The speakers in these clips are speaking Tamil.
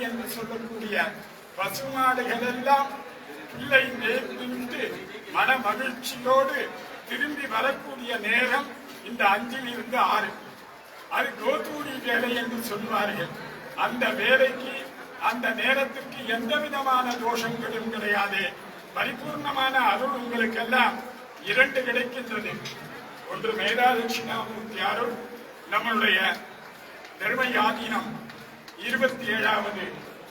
என்று சொல்லக்கூடிய பசுமாடுகள் எல்லாம் பிள்ளை நேர்ந்துவிட்டு மன மகிழ்ச்சியோடு திரும்பி வரக்கூடிய நேரம் இந்த அஞ்சில் இருந்து ஆறு. அது கோத்தூரி வேலை என்று சொல்வார்கள். அந்த வேலைக்கு அந்த நேரத்திற்கு எந்த விதமான தோஷங்களும் கிடையாது. பரிபூர்ணமான அருள் உங்களுக்கெல்லாம் இரண்டு கிடைக்கின்றது. ஒன்று மேதா அருள் நம்மளுடைய பெருமை ஆதீனம் இருபத்தி ஏழாவது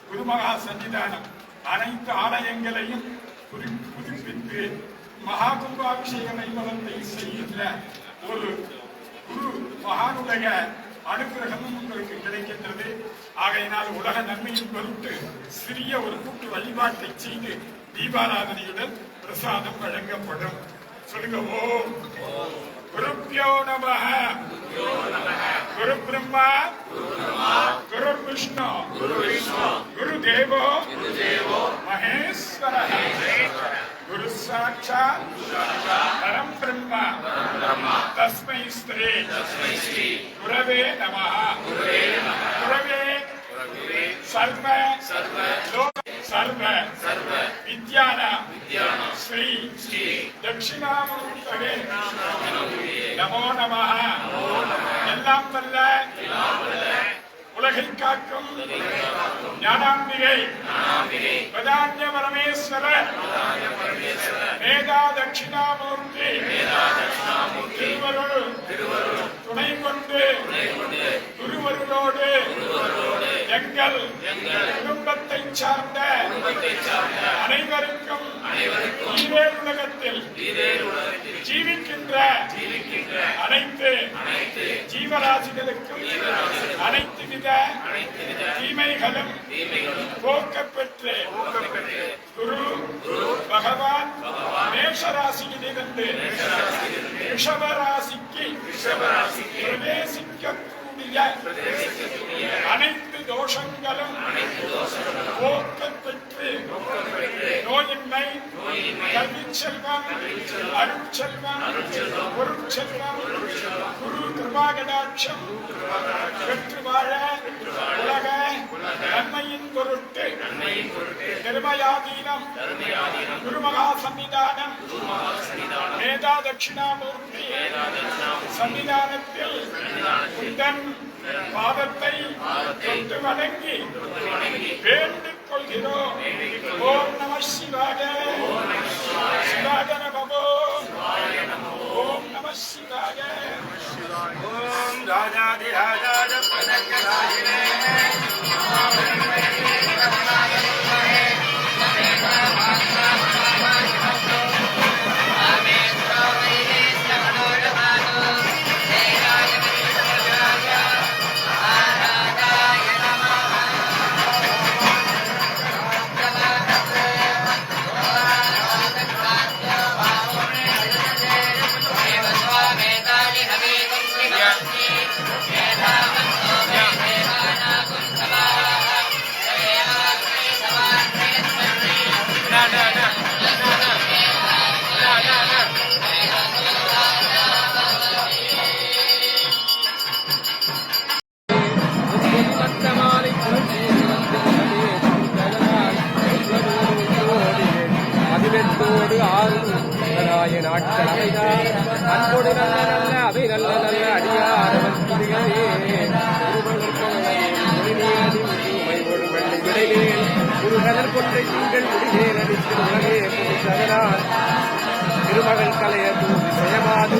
குருமகா சன்னிதானம். அனைத்து ஆலயங்களையும் புதுப்பித்து மகா கும்பாபிஷேக வைபவத்தை செய்கின்ற ஒரு குரு மகானுடைய அனுகிரகமும் உங்களுக்கு கிடைக்கின்றது. ஆகையினால் உலக நன்மையின் பொருட்டு சிறிய ஒரு கூட்டு வழிபாட்டை செய்து தீபாராதனையுடன் பிரசாதம் வழங்கப்படும். சொல்லுங்க ஓம். குருப்பியோ நம குரு பிரம்மா. குரு விஷ்ணு குரு தேவோ மகேஸ்வர குரு சாட்சாத் பரம் பிரம்மா தஸ்மை ஸ்ரீ குரவே நம குரவே சர்வ லோக சர்வ வித்யான ஸ்ரீ தட்சிணாமூர்த்தவே நமோ நம எல்லாம் வல்ல உலகை காக்கும் ஞானாம்பிகை பிரதான்ய பரமேஸ்வர மேதா தட்சிணாமூர்த்தி திருவருள் துணை கொண்டு குருவருளோடு எங்கள் குடும்பத்தை சார்ந்த அனைவருக்கும் உலகத்தில் ஜீவிக்கின்ற அனைத்து ஜீவராசிகளுக்கும் அனைத்து வித தீமைகளும் போக்கப்பெற்று குரு பகவான் மேஷராசியிலிருந்து ரிஷபராசிக்கு பிரவேசிக்கக்கூடிய அனைத்து தோஷங்களும் போக்கப்பெற்று நோயின்மை கல்விச் செல்வம் அருட்செல்வம் பொருட்செல்வம் குரு கிருபாகடாட்சம் பெற்று வாழ உலக நன்மையின் பொருட்டு திருமயாதீனம் குருமகா சன்னிதானம் மேதா தட்சிணாமூர்த்தி சன்னிதானத்தில் உந்தன் பாதத்தை தொட்டு வணங்கி வேண்டிக் கொள்கிறோம் ஓம் நம சிவாய நாட்கள் அவைதான் அன்போடு நல்ல நல்ல அவை நல்ல நல்ல அடியாரவன் துதிகளே குருகலர் கொன்றை நீங்கள் முடிவேல் நடித்து உலகே புது திருமகள் கலைய தூவி செயமாது